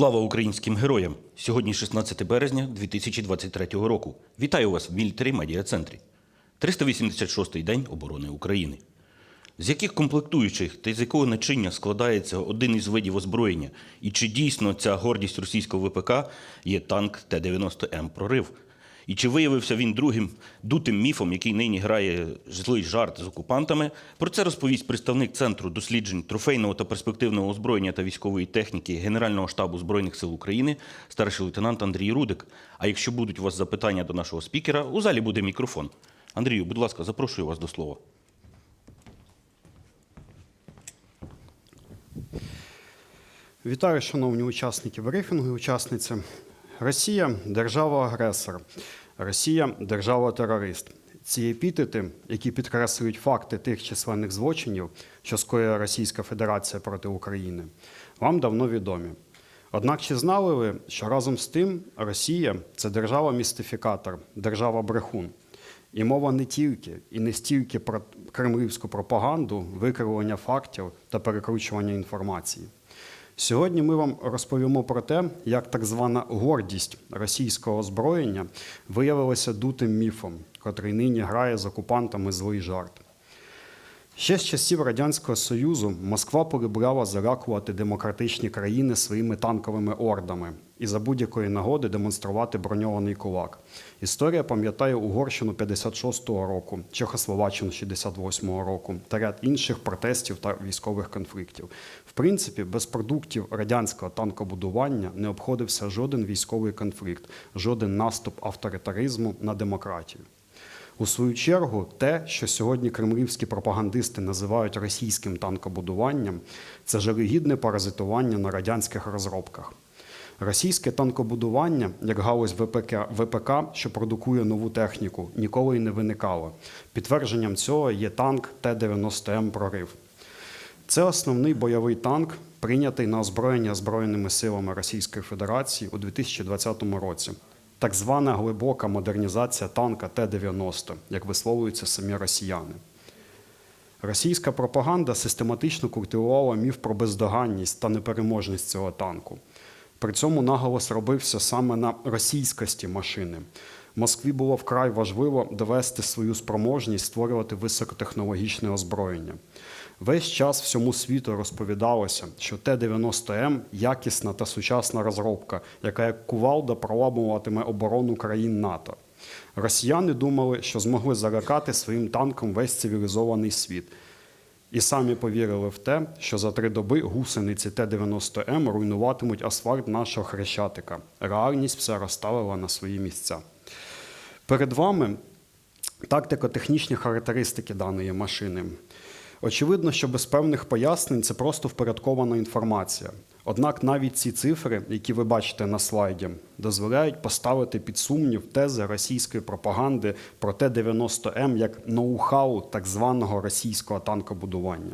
Слава українським героям! Сьогодні 16 березня 2023 року. Вітаю вас в Мільтері Медіа Центрі. 386-й день оборони України. З яких комплектуючих та з якого начиння складається один із видів озброєння? І чи дійсно ця гордість російського ВПК є танк Т-90М прорив? І чи виявився він другим дутим міфом, який нині грає злий жарт з окупантами? Про це розповість представник Центру досліджень трофейного та перспективного озброєння та військової техніки Генерального штабу Збройних сил України, старший лейтенант Андрій Рудик. А якщо будуть у вас запитання до нашого спікера, у залі буде мікрофон. Андрію, будь ласка, запрошую вас до слова. Вітаю, шановні учасники брифінгу і учасниці. Росія держава-агресор, Росія держава-терорист. Ці епітети, які підкреслюють факти тих численних злочинів, що скоює Російська Федерація проти України, вам давно відомі. Однак чи знали ви, що разом з тим Росія це держава-містифікатор, держава-брехун? І мова не тільки і не стільки про кремлівську пропаганду, викривлення фактів та перекручування інформації. Сьогодні ми вам розповімо про те, як так звана гордість російського озброєння виявилася дутим міфом, котрий нині грає з окупантами злий жарт. Ще з часів Радянського Союзу Москва полюбляла залякувати демократичні країни своїми танковими ордами і за будь-якої нагоди демонструвати броньований кулак. Історія пам'ятає Угорщину 56-го року, Чехословаччину 68-го року та ряд інших протестів та військових конфліктів. В принципі, без продуктів радянського танкобудування не обходився жоден військовий конфлікт, жоден наступ авторитаризму на демократію. У свою чергу, те, що сьогодні кремлівські пропагандисти називають російським танкобудуванням, це жалюгідне паразитування на радянських розробках. Російське танкобудування, як галузь ВПК, ВПК, що продукує нову техніку, ніколи й не виникало. Підтвердженням цього є танк Т-90М прорив. Це основний бойовий танк, прийнятий на озброєння Збройними силами Російської Федерації у 2020 році. Так звана глибока модернізація танка Т-90, як висловлюються самі росіяни. Російська пропаганда систематично культивувала міф про бездоганність та непереможність цього танку. При цьому наголос робився саме на російськості машини. Москві було вкрай важливо довести свою спроможність створювати високотехнологічне озброєння. Весь час всьому світу розповідалося, що Т-90М якісна та сучасна розробка, яка як кувалда проламуватиме оборону країн НАТО. Росіяни думали, що змогли залякати своїм танком весь цивілізований світ. І самі повірили в те, що за три доби гусениці Т-90М руйнуватимуть асфальт нашого хрещатика. Реальність все розставила на свої місця. Перед вами тактико-технічні характеристики даної машини. Очевидно, що без певних пояснень це просто впорядкована інформація. Однак навіть ці цифри, які ви бачите на слайді, дозволяють поставити під сумнів тези російської пропаганди про Т-90М як ноу-хау так званого російського танкобудування.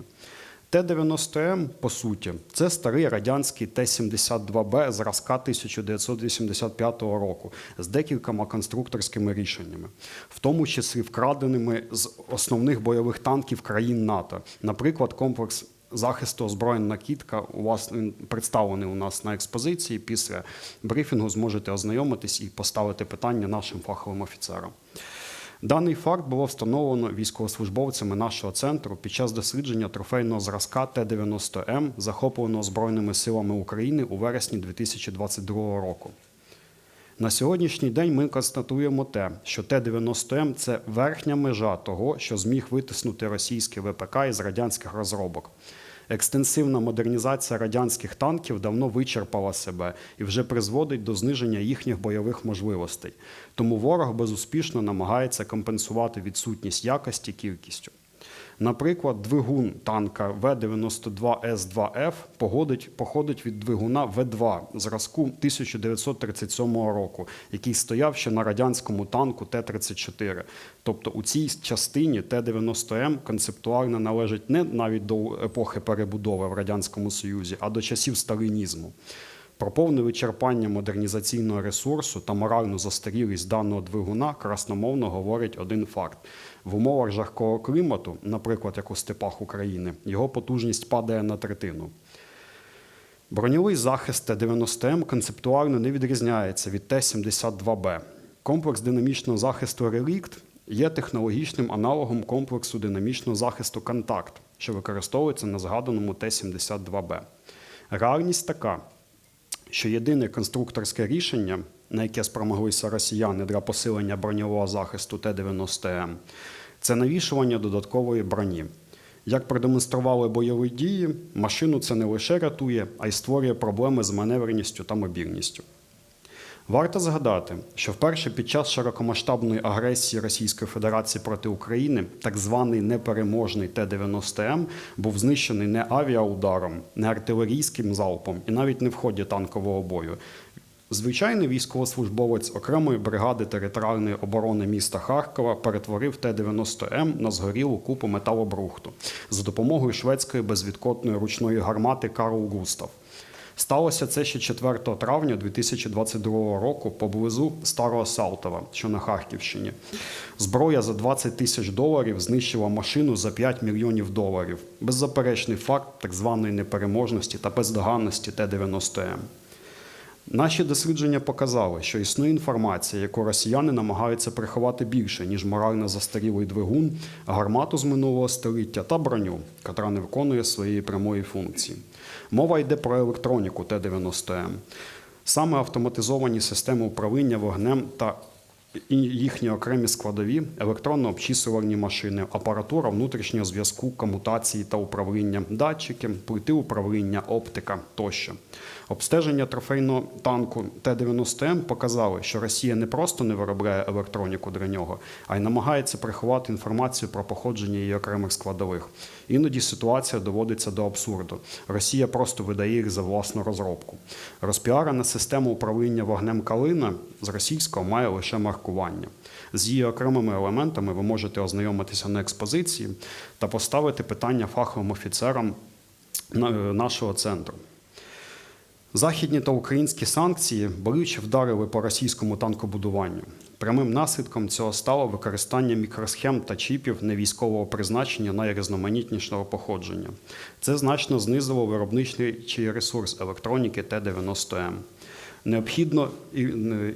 Т-90М, по суті, це старий радянський Т-72Б зразка 1985 року з декількома конструкторськими рішеннями, в тому числі вкраденими з основних бойових танків країн НАТО, наприклад, комплекс. Захисту озброєна кітка у вас він представлений у нас на експозиції. Після брифінгу зможете ознайомитись і поставити питання нашим фаховим офіцерам. Даний факт було встановлено військовослужбовцями нашого центру під час дослідження трофейного зразка Т-90М, захопленого Збройними силами України у вересні 2022 року. На сьогоднішній день ми констатуємо те, що Т-90М це верхня межа того, що зміг витиснути російський ВПК із радянських розробок. Екстенсивна модернізація радянських танків давно вичерпала себе і вже призводить до зниження їхніх бойових можливостей. Тому ворог безуспішно намагається компенсувати відсутність якості кількістю. Наприклад, двигун танка В-92С2Ф походить, від двигуна В2 зразку 1937 року, який стояв ще на радянському танку Т-34. Тобто у цій частині Т-90М концептуально належить не навіть до епохи перебудови в Радянському Союзі, а до часів сталінізму. Про повне вичерпання модернізаційного ресурсу та моральну застарілість даного двигуна красномовно говорить один факт: в умовах жаркого клімату, наприклад, як у степах України, його потужність падає на третину. Броньовий захист Т-90М концептуально не відрізняється від Т-72Б. Комплекс динамічного захисту «Релікт» є технологічним аналогом комплексу динамічного захисту «Контакт», що використовується на згаданому Т-72Б. Реальність така, що єдине конструкторське рішення, на яке спромоглися росіяни для посилення броньового захисту Т-90М, це навішування додаткової броні. Як продемонстрували бойові дії, машину це не лише рятує, а й створює проблеми з маневреністю та мобільністю. Варто згадати, що вперше під час широкомасштабної агресії Російської Федерації проти України так званий непереможний Т-90М був знищений не авіаударом, не артилерійським залпом і навіть не в ході танкового бою. Звичайний військовослужбовець окремої бригади територіальної оборони міста Харкова перетворив Т-90М на згорілу купу металобрухту за допомогою шведської безвідкотної ручної гармати Карл Густав. Сталося це ще 4 травня 2022 року поблизу Старого Салтова, що на Харківщині. Зброя за 20 тисяч доларів знищила машину за 5 мільйонів доларів. Беззаперечний факт так званої непереможності та бездоганності Т-90М. Наші дослідження показали, що існує інформація, яку росіяни намагаються приховати більше, ніж морально застарілий двигун, гармату з минулого століття та броню, котра не виконує своєї прямої функції. Мова йде про електроніку Т-90М. Саме автоматизовані системи управління вогнем та їхні окремі складові, електронно-обчислювальні машини, апаратура внутрішнього зв'язку, комутації та управління, датчики, плити управління, оптика тощо. Обстеження трофейного танку Т-90М показали, що Росія не просто не виробляє електроніку для нього, а й намагається приховати інформацію про походження її окремих складових. Іноді ситуація доводиться до абсурду. Росія просто видає їх за власну розробку. Розпіарена система управління вогнем Калина з російського має лише маркування. З її окремими елементами ви можете ознайомитися на експозиції та поставити питання фаховим офіцерам е, нашого центру. Західні та українські санкції болюче вдарили по російському танкобудуванню. Прямим наслідком цього стало використання мікросхем та чіпів невійськового призначення найрізноманітнішого походження. Це значно знизило виробничий ресурс електроніки Т-90М. Необхідно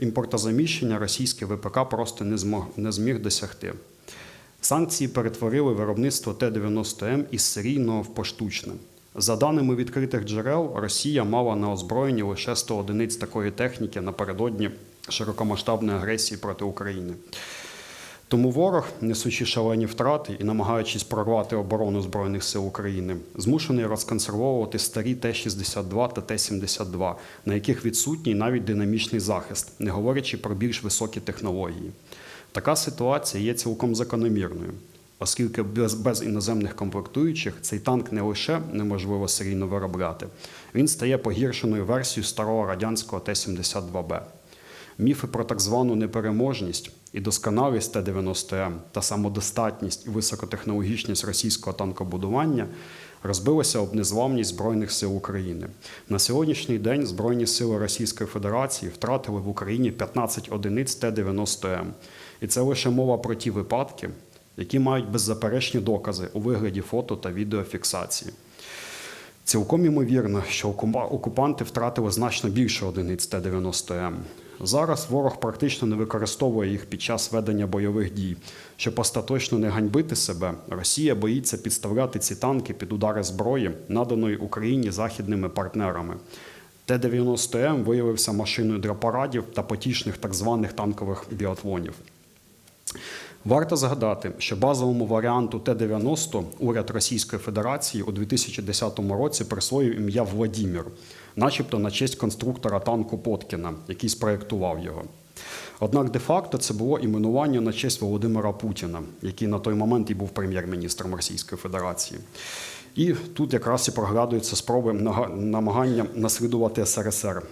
імпортозаміщення російський ВПК просто не змог не зміг досягти. Санкції перетворили виробництво Т-90М із серійного в поштучне. За даними відкритих джерел, Росія мала на озброєнні лише 100 одиниць такої техніки напередодні широкомасштабної агресії проти України. Тому ворог, несучи шалені втрати і намагаючись прорвати оборону Збройних сил України, змушений розконсервовувати старі Т-62 та Т-72, на яких відсутній навіть динамічний захист, не говорячи про більш високі технології. Така ситуація є цілком закономірною, оскільки без, без іноземних комплектуючих цей танк не лише неможливо серійно виробляти, він стає погіршеною версією старого радянського Т-72Б. Міфи про так звану непереможність і досконалість Т-90М та самодостатність і високотехнологічність російського танкобудування розбилися об незламність Збройних сил України. На сьогоднішній день Збройні сили Російської Федерації втратили в Україні 15 одиниць Т-90М. І це лише мова про ті випадки, які мають беззаперечні докази у вигляді фото та відеофіксації. Цілком ймовірно, що окупанти втратили значно більше одиниць Т-90М. Зараз ворог практично не використовує їх під час ведення бойових дій. Щоб остаточно не ганьбити себе, Росія боїться підставляти ці танки під удари зброї, наданої Україні західними партнерами. Т-90М виявився машиною для парадів та потішних так званих танкових біатлонів. Варто згадати, що базовому варіанту Т-90 уряд Російської Федерації у 2010 році присвоїв ім'я Владімір, начебто на честь конструктора танку Поткіна, який спроєктував його. Однак де-факто це було іменування на честь Володимира Путіна, який на той момент і був прем'єр-міністром Російської Федерації. І тут якраз і проглядаються спроби намагання наслідувати СРСР.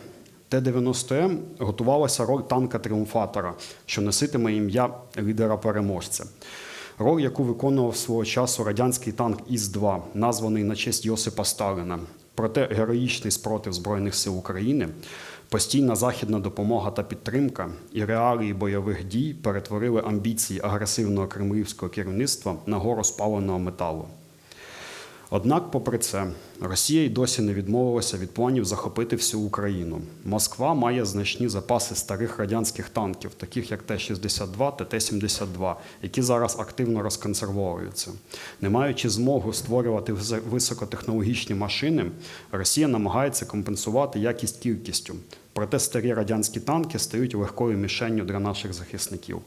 Т-90М готувалася роль танка тріумфатора, що носитиме ім'я лідера-переможця. Роль, яку виконував свого часу радянський танк Іс-2, названий на честь Йосипа Сталіна. Проте героїчний спротив Збройних сил України, постійна західна допомога та підтримка і реалії бойових дій перетворили амбіції агресивного кремлівського керівництва на гору спаленого металу. Однак, попри це, Росія й досі не відмовилася від планів захопити всю Україну. Москва має значні запаси старих радянських танків, таких як Т-62 та Т-72, які зараз активно розконсервовуються. Не маючи змогу створювати високотехнологічні машини, Росія намагається компенсувати якість кількістю. Проте старі радянські танки стають легкою мішенню для наших захисників.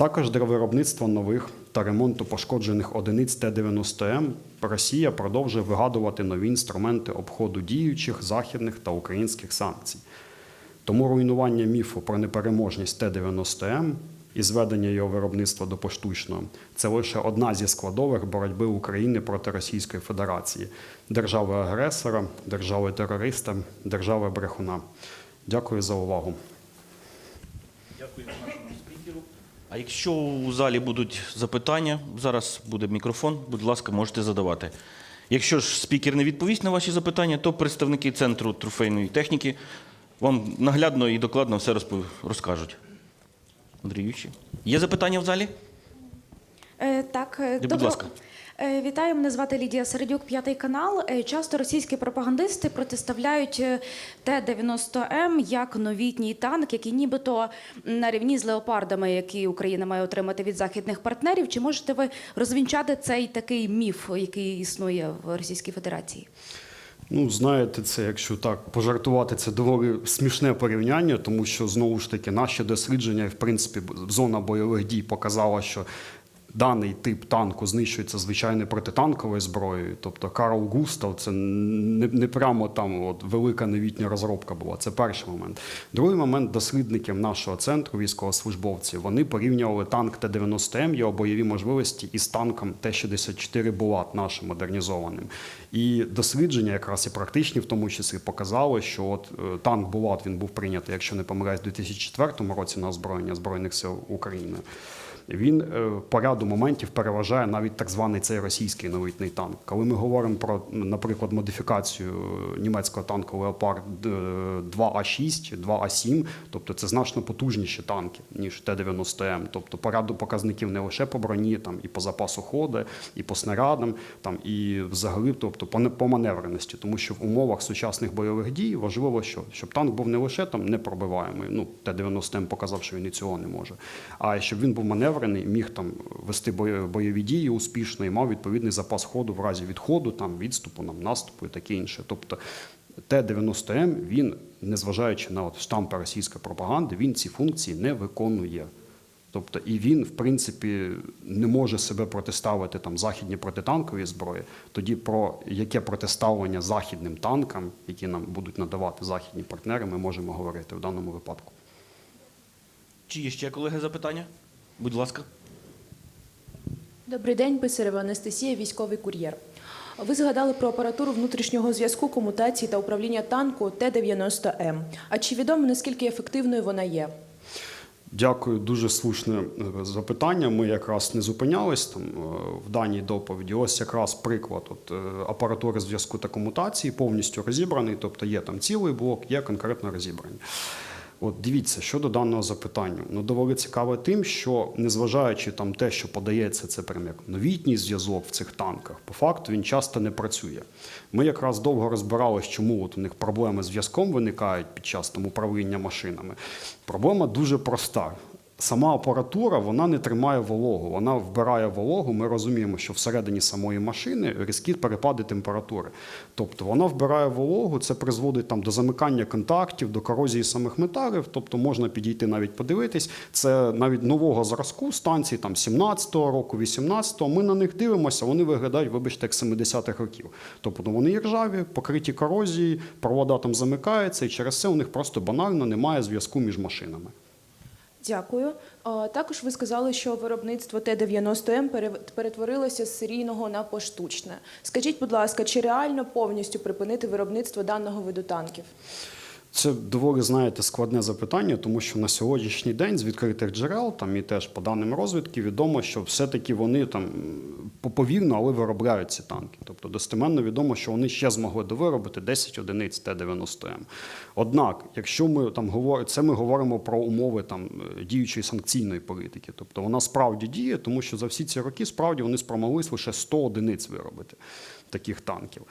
Також для виробництва нових та ремонту пошкоджених одиниць Т-90М Росія продовжує вигадувати нові інструменти обходу діючих західних та українських санкцій. Тому руйнування міфу про непереможність Т-90М і зведення його виробництва до поштучного це лише одна зі складових боротьби України проти Російської Федерації, держави-агресора, держави-терориста, держави-брехуна. Дякую за увагу. Дякую. А якщо у залі будуть запитання, зараз буде мікрофон, будь ласка, можете задавати. Якщо ж спікер не відповість на ваші запитання, то представники центру трофейної техніки вам наглядно і докладно все розпов- розкажуть. Андрій Юрійович, Є запитання в залі? Е, Так, е, будь добро- ласка. Е, Вітаю, мене звати Лідія Середюк, п'ятий канал. Е, Часто російські пропагандисти протиставляють е, Т-90М як новітній танк, який нібито на рівні з леопардами, які Україна має отримати від західних партнерів. Чи можете ви розвінчати цей такий міф, який існує в Російській Федерації? Ну, знаєте, це якщо так пожартувати, це доволі смішне порівняння, тому що знову ж таки наші дослідження, в принципі, зона бойових дій показала, що даний тип танку знищується звичайно протитанковою зброєю. Тобто Карл Густав це не, не прямо там от велика новітня розробка була. Це перший момент. Другий момент дослідників нашого центру військовослужбовців вони порівнювали танк Т-90М, його бойові можливості із танком Т-64 Булат, нашим модернізованим. І дослідження, якраз і практичні, в тому числі, показали, що от е, танк Булат він був прийнятий, якщо не помиляюсь, у 2004 році на озброєння Збройних сил України. Він е, по ряду моментів переважає навіть так званий цей російський новітний танк. Коли ми говоримо про, наприклад, модифікацію е, німецького танку Леопард 2А6, 2А7, тобто це значно потужніші танки, ніж Т-90М. Тобто по ряду показників не лише по броні, там і по запасу ходу, і по снарядам, там і взагалі, тобто по, по маневреності, тому що в умовах сучасних бойових дій важливо, що щоб танк був не лише там непробиваємий. Ну Т-90М показав, що він і цього не може, а щоб він був маневрений, міг там вести бойові дії успішно і мав відповідний запас ходу в разі відходу, там відступу, нам наступу і таке інше. Тобто Т-90М він, незважаючи на от штампи російської пропаганди, він ці функції не виконує. Тобто і він, в принципі, не може себе протиставити там західній протитанковій зброї. Тоді про яке протиставлення західним танкам, які нам будуть надавати західні партнери, ми можемо говорити в даному випадку. Чи є ще колеги запитання? Будь ласка. Добрий день, Писарева Анастасія, військовий кур'єр. Ви згадали про апаратуру внутрішнього зв'язку, комутації та управління танку Т-90М. А чи відомо наскільки ефективною вона є? Дякую, дуже слушне е, запитання. Ми якраз не зупинялись там е, в даній доповіді. Ось якраз приклад от, е, апаратури зв'язку та комутації повністю розібраний, тобто є там цілий блок, є конкретно розібрані. От дивіться, щодо даного запитання, ну доволі цікаве тим, що незважаючи там те, що подається це прям як новітній зв'язок в цих танках, по факту він часто не працює. Ми якраз довго розбиралися, чому от у них проблеми з зв'язком виникають під час там управління машинами. Проблема дуже проста. Сама апаратура вона не тримає вологу, вона вбирає вологу. Ми розуміємо, що всередині самої машини різкі перепади температури. Тобто вона вбирає вологу, це призводить там до замикання контактів, до корозії самих металів. Тобто можна підійти навіть подивитись. Це навіть нового зразку станцій, там 17-го року, 18-го. Ми на них дивимося, вони виглядають, вибачте, як 70-х років. Тобто ну, вони ржаві, покриті корозією, провода там замикаються, і через це у них просто банально немає зв'язку між машинами. Дякую. Також ви сказали, що виробництво Т-90М пере- перетворилося з серійного на поштучне. Скажіть, будь ласка, чи реально повністю припинити виробництво даного виду танків? Це доволі, знаєте, складне запитання, тому що на сьогоднішній день з відкритих джерел, там і теж по даним розвідки, відомо, що все-таки вони там поповільно, але виробляють ці танки. Тобто достеменно відомо, що вони ще змогли довиробити 10 одиниць Т-90М. Однак, якщо ми там говоримо, це ми говоримо про умови там е, діючої санкційної політики. Тобто вона справді діє, тому що за всі ці роки справді вони спромоглись лише 100 одиниць виробити таких танків.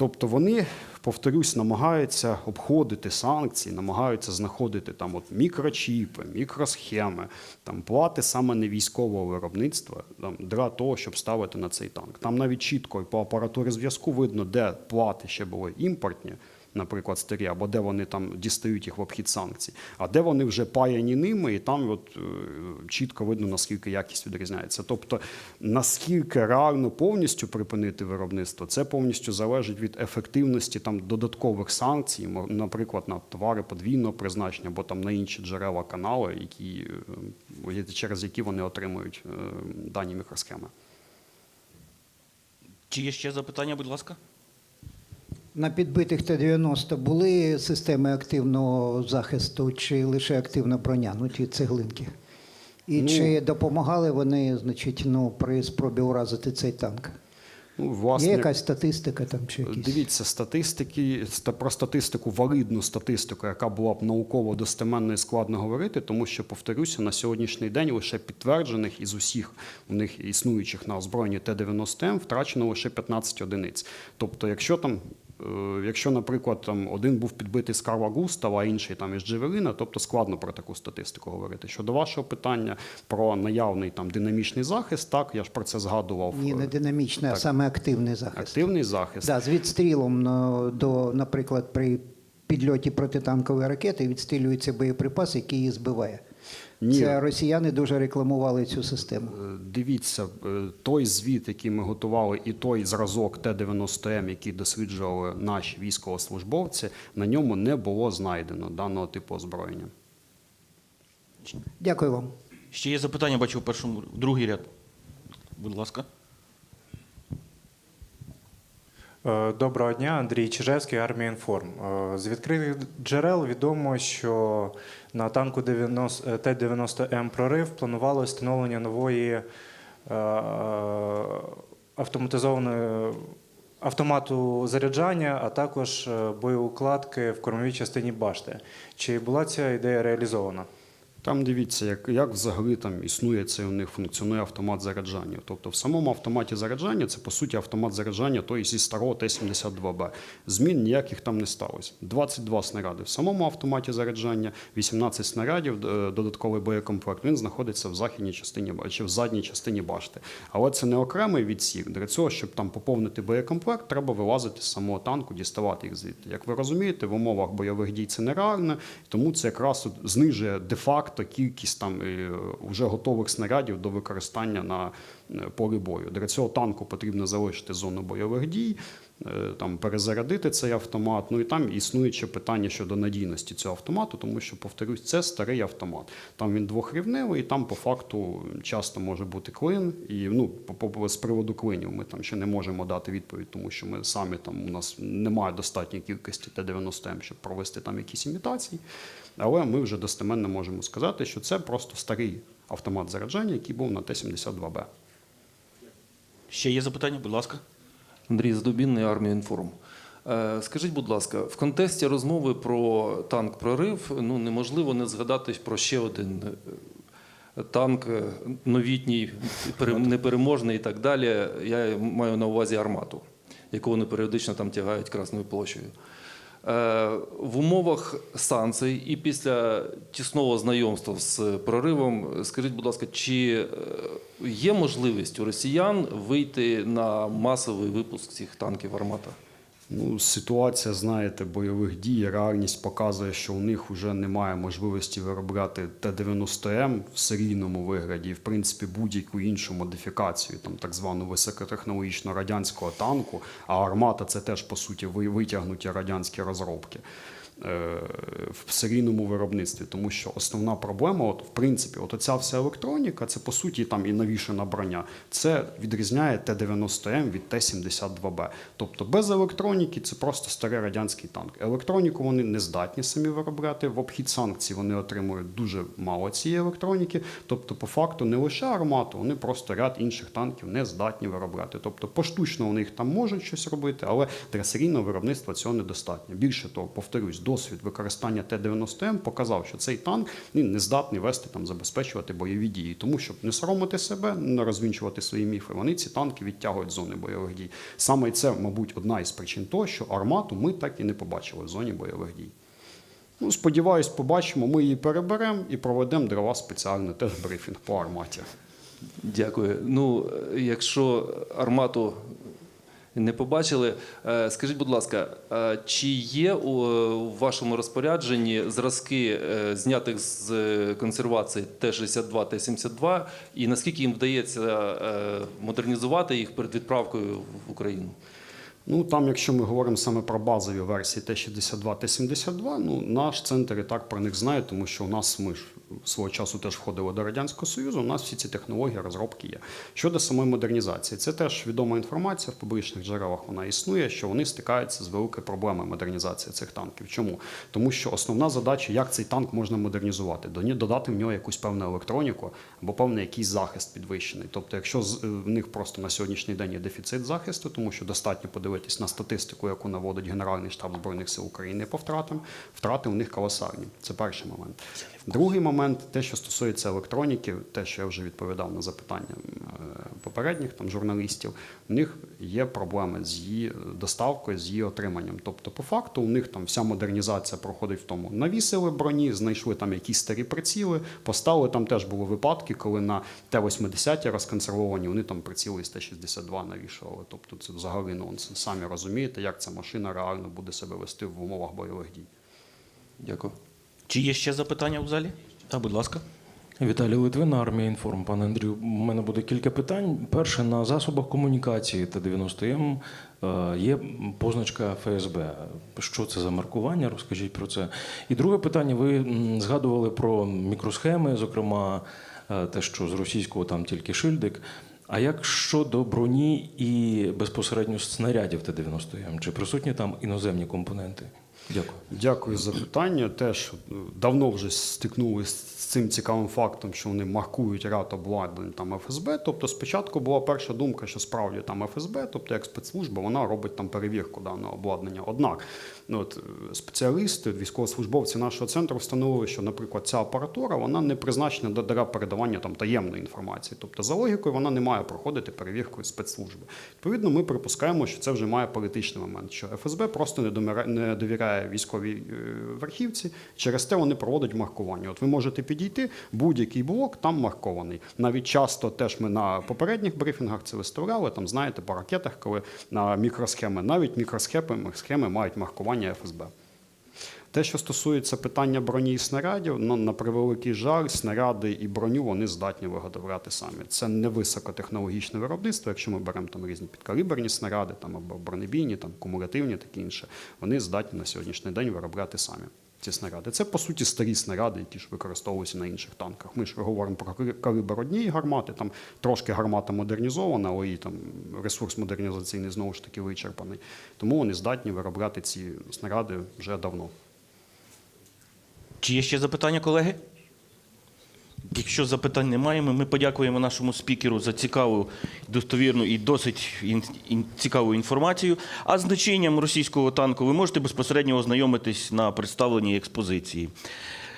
Тобто вони, повторюсь, намагаються обходити санкції, намагаються знаходити там от мікрочіпи, мікросхеми, там плати саме не військового виробництва там, для того, щоб ставити на цей танк. Там навіть чітко і по апаратурі зв'язку видно, де плати ще були імпортні, наприклад, старі, або де вони там дістають їх в обхід санкцій, а де вони вже паяні ними, і там от, е, чітко видно, наскільки якість відрізняється. Тобто, наскільки реально повністю припинити виробництво, це повністю залежить від ефективності там додаткових санкцій, наприклад, на товари подвійного призначення, або там на інші джерела канали, які е, через які вони отримують е, дані мікросхеми. Чи є ще запитання, будь ласка? На підбитих Т-90 були системи активного захисту чи лише активна броня, ну ті цеглинки? І Ну- чи допомагали вони, значить, ну, при спробі уразити цей танк? Ну, власне, Є якась статистика там чи якісь? Дивіться, статистики про статистику, валидну статистику, яка була б науково достеменно і складно говорити, тому що, повторюся, на сьогоднішній день лише підтверджених із усіх у них існуючих на озброєнні Т-90М втрачено лише 15 одиниць. Тобто, якщо там. Е, Якщо, наприклад, там один був підбитий з Карла Густава, а інший там із Джевелина, тобто складно про таку статистику говорити. Щодо вашого питання про наявний там динамічний захист, так я ж про це згадував. Ні, не Е, динамічний, а саме активний захист. Активний захист. Да, з відстрілом на- до, наприклад, при підльоті протитанкової ракети відстрілюється боєприпас, який її збиває. Ні. Це росіяни дуже рекламували цю систему. Е, Дивіться, е, той звіт, який ми готували, і той зразок Т-90М, який досліджували наші військовослужбовці, на ньому не було знайдено даного типу озброєння. Дякую вам. Ще є запитання, бачу в першому, другий ряд. Будь ласка. Е, Доброго дня, Андрій Чижевський, Армія Інформ. З відкритих джерел відомо, що на танку 90 е, Т-90М прорив планувало встановлення нової е, автоматизованої автомату заряджання, а також е, боєукладки в кормовій частині башти. Чи була ця ідея реалізована? Там дивіться, як, як взагалі там існує цей у них функціонує автомат заряджання. Тобто в самому автоматі заряджання це по суті автомат заряджання той зі старого Т-72Б. Змін ніяких там не сталося. 22 снаряди в самому автоматі заряджання, 18 снарядів, е, додатковий боєкомплект. Він знаходиться в західній частині чи в задній частині башти. Але це не окремий відсік. Для цього, щоб там поповнити боєкомплект, треба вилазити з самого танку, діставати їх звідти. Як ви розумієте, в умовах бойових дій це нереально, тому це якраз знижує де-факто кількість там е, вже готових снарядів до використання на е, полі бою. Для цього танку потрібно залишити зону бойових дій, е, там перезарядити цей автомат. Ну і там існує питання щодо надійності цього автомату, тому що, повторюсь, це старий автомат. Там він двохрівневий, і там по факту часто може бути клин. І ну, з приводу клинів ми там ще не можемо дати відповідь, тому що ми самі там у нас немає достатньої кількості Т-90М, щоб провести там якісь імітації. Але ми вже достеменно можемо сказати, що це просто старий автомат заряджання, який був на Т-72Б. Ще є запитання, будь ласка. Андрій Здобінний, Армія Інформ. Е, Скажіть, будь ласка, в контексті розмови про танк прорив ну неможливо не згадати про ще один е, танк е, новітній, непереможний і так далі. Я маю на увазі армату, яку вони періодично там тягають Красною площею. Е, В умовах санкцій і після тісного знайомства з проривом, скажіть, будь ласка, чи е, є можливість у росіян вийти на масовий випуск цих танків армата? Ну, ситуація, знаєте, бойових дій, реальність показує, що у них вже немає можливості виробляти Т-90М в серійному вигляді, і в принципі будь-яку іншу модифікацію, там так звану високотехнологічно радянського танку. А армата це теж по суті ви- витягнуті радянські розробки. Е, в серійному виробництві, тому що основна проблема, от в принципі, от оця вся електроніка, це по суті там і навішена броня. Це відрізняє Т-90М від Т-72Б. Тобто без електроніки це просто старий радянський танк. Електроніку вони не здатні самі виробляти. В обхід санкцій вони отримують дуже мало цієї електроніки. Тобто, по факту, не лише армату, вони просто ряд інших танків не здатні виробляти. Тобто, поштучно вони їх там можуть щось робити, але для серійного виробництва цього недостатньо. Більше того, повторюсь, досвід використання Т-90М показав, що цей танк не здатний вести там забезпечувати бойові дії. Тому щоб не соромити себе, не розвінчувати свої міфи, вони ці танки відтягують з зони бойових дій. Саме це, мабуть, одна із причин того, що армату ми так і не побачили в зоні бойових дій. Ну, сподіваюсь, побачимо. Ми її переберемо і проведемо для вас спеціальний теж брифінг по арматі. Дякую. Ну, якщо армату не побачили, е, скажіть, будь ласка, е, чи є у у вашому розпорядженні зразки е, знятих з е, консервації Т-62, Т-72, і наскільки їм вдається е, модернізувати їх перед відправкою в Україну? Ну там, якщо ми говоримо саме про базові версії Т-62, Т-72, ну наш центр і так про них знає, тому що у нас ми ж свого часу теж входили до Радянського Союзу, у нас всі ці технології, розробки є. Щодо самої модернізації, це теж відома інформація в публічних джерелах вона існує, що вони стикаються з великою проблемою модернізації цих танків. Чому? Тому що основна задача, як цей танк можна модернізувати, додати в нього якусь певну електроніку або певний якийсь захист підвищений. Тобто, якщо з- в них просто на сьогоднішній день є дефіцит захисту, тому що достатньо подивитись на статистику, яку наводить Генеральний штаб Збройних сил України по втратам, втрати у них колосальні. Це перший момент. Другий момент, те, що стосується електроніки, те, що я вже відповідав на запитання е, попередніх там журналістів, у них є проблеми з її доставкою, з її отриманням. Тобто, по факту, у них там вся модернізація проходить в тому. Навісили броні, знайшли там якісь старі приціли, поставили там теж були випадки, коли на Т-80 розконсервовані, вони там приціли з Т-62 навішували. Тобто це взагалі нонсенс. Самі розумієте, як ця машина реально буде себе вести в умовах бойових дій. Дякую. Чи є ще запитання в залі? Так, будь ласка. Віталій Литвин, армія інформ. Пане Андрію, у мене буде кілька питань. Перше, на засобах комунікації Т-90М е, є позначка ФСБ. Що це за маркування? Розкажіть про це. І друге питання: ви згадували про мікросхеми, зокрема е, те, що з російського там тільки шильдик. А як щодо броні і безпосередньо снарядів Т-90М? Чи присутні там іноземні компоненти? Дякую. Дякую за питання. Теж е, давно вже стикнулися з цим цікавим фактом, що вони маркують ряд обладнань там ФСБ. Тобто, спочатку була перша думка, що справді там ФСБ, тобто як спецслужба, вона робить там перевірку даного обладнання. Однак, ну, от, е, спеціалісти, військовослужбовці нашого центру встановили, що, наприклад, ця апаратура вона не призначена для передавання там таємної інформації. Тобто, за логікою, вона не має проходити перевірку спецслужби. Відповідно, ми припускаємо, що це вже має політичний момент, що ФСБ просто не домира- не довіряє військовій е, верхівці. Через те вони проводять маркування. От ви можете підійти, будь-який блок там маркований. Навіть часто теж ми на попередніх брифінгах це виставляли. Там знаєте, по ракетах, коли на мікросхеми, навіть мікросхеми схеми мають маркування ФСБ. Те, що стосується питання броні і снарядів, ну, на превеликий жаль, снаряди і броню вони здатні виготовляти самі. Це не високотехнологічне виробництво. Якщо ми беремо там різні підкаліберні снаряди, там або бронебійні, там кумулятивні, таке інше, вони здатні на сьогоднішній день виробляти самі. Ці снаряди. Це по суті старі снаряди, які ж використовуються на інших танках. Ми ж говоримо про калібр однієї гармати, там трошки гармата модернізована, але і там ресурс модернізаційний знову ж таки вичерпаний. Тому вони здатні виробляти ці снаряди вже давно. Чи є ще запитання, колеги? Якщо запитань немає, ми подякуємо нашому спікеру за цікаву, достовірну і досить цікаву інформацію. А значенням російського танку ви можете безпосередньо ознайомитись на представленій експозиції.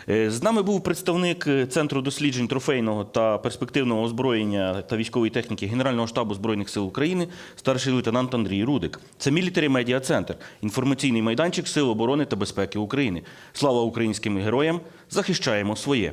Е, З нами був представник е, Центру досліджень трофейного та перспективного озброєння та військової техніки Генерального штабу Збройних сил України, старший лейтенант Андрій Рудик. Це Мілітарі Медіа Центр, інформаційний майданчик Сил оборони та безпеки України. Слава українським героям! Захищаємо своє.